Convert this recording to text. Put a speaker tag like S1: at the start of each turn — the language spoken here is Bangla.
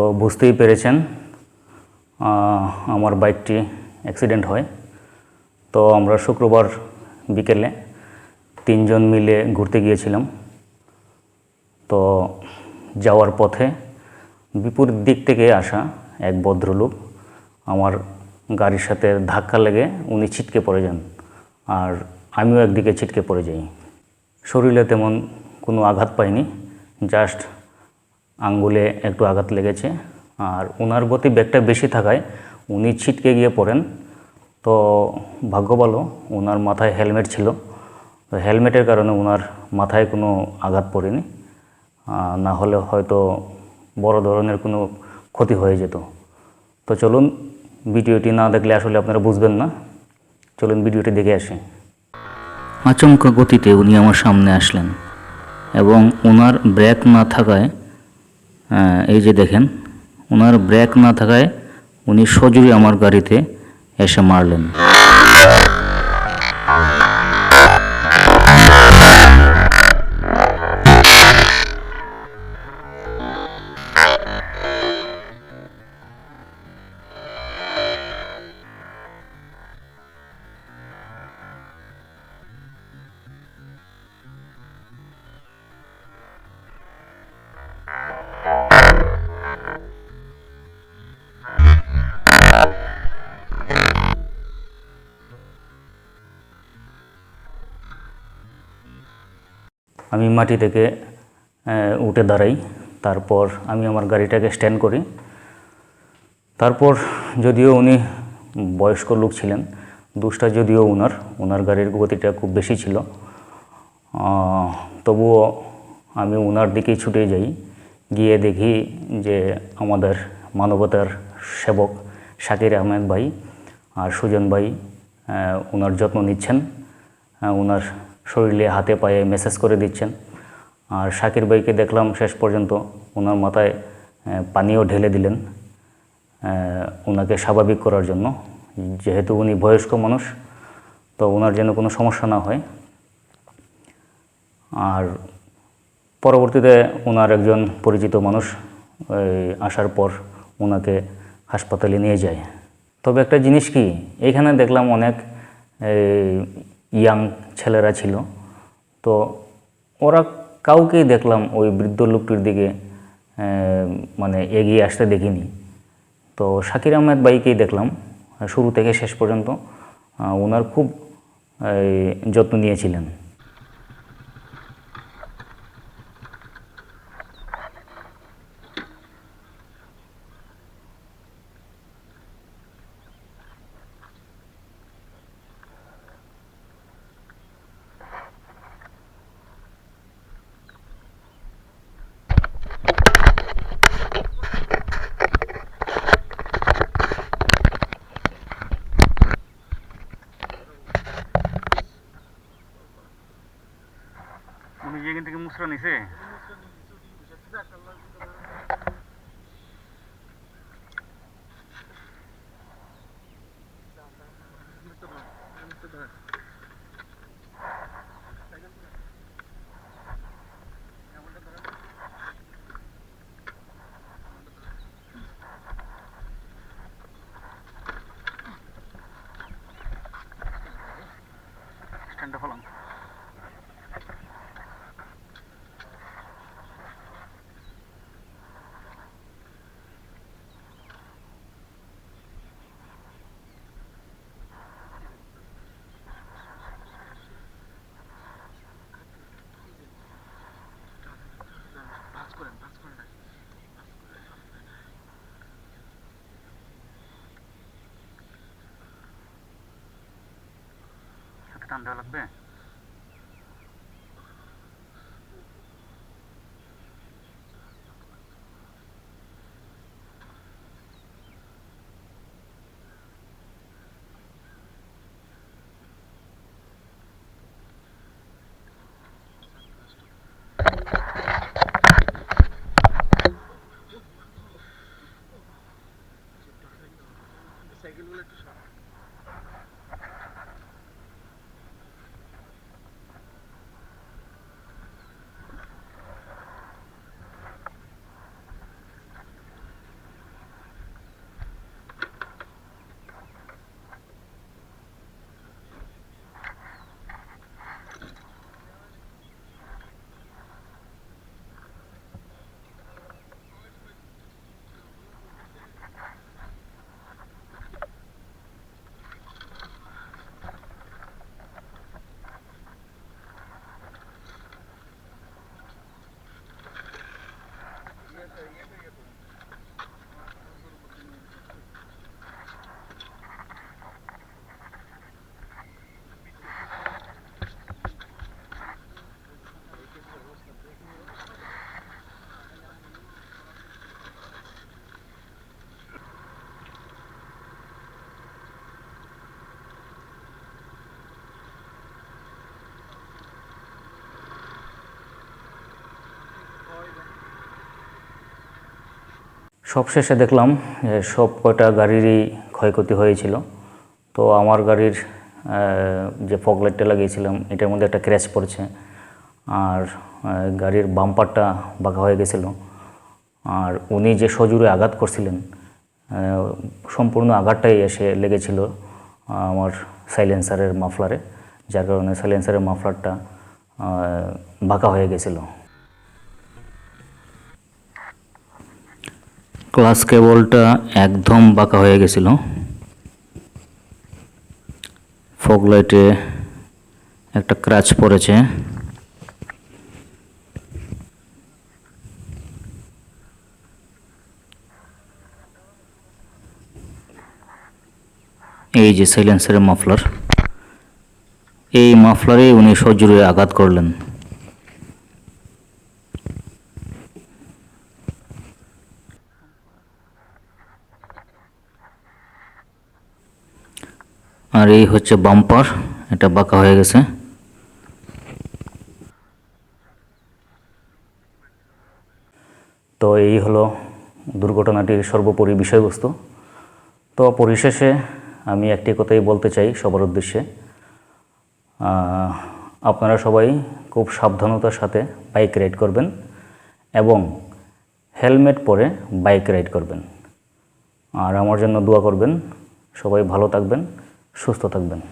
S1: তো বুঝতেই পেরেছেন আমার বাইকটি অ্যাক্সিডেন্ট হয়। তো আমরা শুক্রবার বিকেলে তিনজন মিলে ঘুরতে গিয়েছিলাম। তো যাওয়ার পথে বিপরীত দিক থেকে আসা এক ভদ্রলোক আমার গাড়ির সাথে ধাক্কা লেগে উনি ছিটকে পড়ে যান আর আমিও একদিকে ছিটকে পড়ে যাই। শরীরে তেমন কোনো আঘাত পাইনি জাস্ট আঙ্গুলে একটু আঘাত লেগেছে। আর ওনার গতি ব্যাগটা বেশি থাকায় উনি ছিটকে গিয়ে পড়েন। তো ভাগ্য ভালো ওনার মাথায় হেলমেট ছিল। তো হেলমেটের কারণে ওনার মাথায় কোনো আঘাত পড়েনি। না হলে হয়তো বড় ধরনের কোনো ক্ষতি হয়ে যেত। তো চলুন, ভিডিওটি না দেখলে আসলে আপনারা বুঝবেন না। চলুন, ভিডিওটি দেখে আসি। আচমকা গতিতে উনি আমার সামনে আসলেন এবং ওনার ব্রেক না থাকায় এই যে দেখেন ওনার ব্রেক না থাকায় উনি সজুরি আমার গাড়িতে এসে মারলেন। আমি মাটি থেকে উঠে দাঁড়াই। তারপর আমি আমার গাড়িটাকে স্ট্যান্ড করি। তারপর যদিও উনি বয়স্ক লোক ছিলেন, দুষ্টা যদিও ওনার ওনার গাড়ির গতিটা খুব বেশি ছিল। তবুও আমি ওনার দিকেই ছুটে যাই। গিয়ে দেখি যে আমাদের মানবতার সেবক শাকির আহমেদ ভাই আর সুজন ভাই ওনার যত্ন নিচ্ছেন। ওনার শরীরে, হাতে, পায়ে মেসেজ করে দিচ্ছেন। আর শাকির ভাইকে দেখলাম শেষ পর্যন্ত ওনার মাথায় পানিও ঢেলে দিলেন ওনাকে স্বাভাবিক করার জন্য। যেহেতু উনি বয়স্ক মানুষ, তো ওনার যেন কোনো সমস্যা না হয়। আর পরবর্তীতে ওনার একজন পরিচিত মানুষ আসার পর ওনাকে হাসপাতালে নিয়ে যায়। তবে একটা জিনিস কি, এখানে দেখলাম অনেক ইয়াং ছেলেরা ছিল। তো ওরা কাউকেই দেখলাম ওই বৃদ্ধ লোকটির দিকে মানে এগিয়ে আসতে দেখিনি। তো শাকির আহমেদ বাইকেই দেখলাম, শুরু থেকে শেষ পর্যন্ত ওনার খুব যত্ন নিয়েছিলেন।
S2: উনি যে এখান থেকে মুসরা নিছে? সাথে টান লাগবে?
S1: সবশেষে দেখলাম যে সব কয়টা গাড়িরই ক্ষয়ক্ষতি হয়েছিল। তো আমার গাড়ির যে ফগলাইটটা লাগিয়েছিলাম, এটার মধ্যে একটা ক্র্যাশ পড়েছে। আর গাড়ির বাম্পারটা বাঁকা হয়ে গেছিল। আর উনি যে সজোরে আঘাত করছিলেন সম্পূর্ণ আঘাতটাই এসে লেগেছিল আমার সাইলেন্সারের মাফলারে যার কারণে সাইলেন্সারের মাফলারটা বাঁকা হয়ে গেছিল। ক্লাস কেবলটা একদম বাঁকা হয়ে গেছিল। ফগ লাইটে একটা ক্রাচ পড়েছে। এই যে সাইলেন্সারের মাফলার এই মাফলারে উনি সজোরে আঘাত করলেন। এই হচ্ছে বাম্পার, এটা বাঁকা হয়ে গেছে। তো এই হলো দুর্ঘটনাটির সর্বোপরি বিষয়বস্তু। তো পরিশেষে আমি একটি কথাই বলতে চাই সবার উদ্দেশ্যে। আপনারা সবাই খুব সাবধানতার সাথে বাইক রাইড করবেন এবং হেলমেট পরে বাইক রাইড করবেন। আর আমার জন্য দোয়া করবেন। সবাই ভালো থাকবেন। সুস্থ থাকবেন।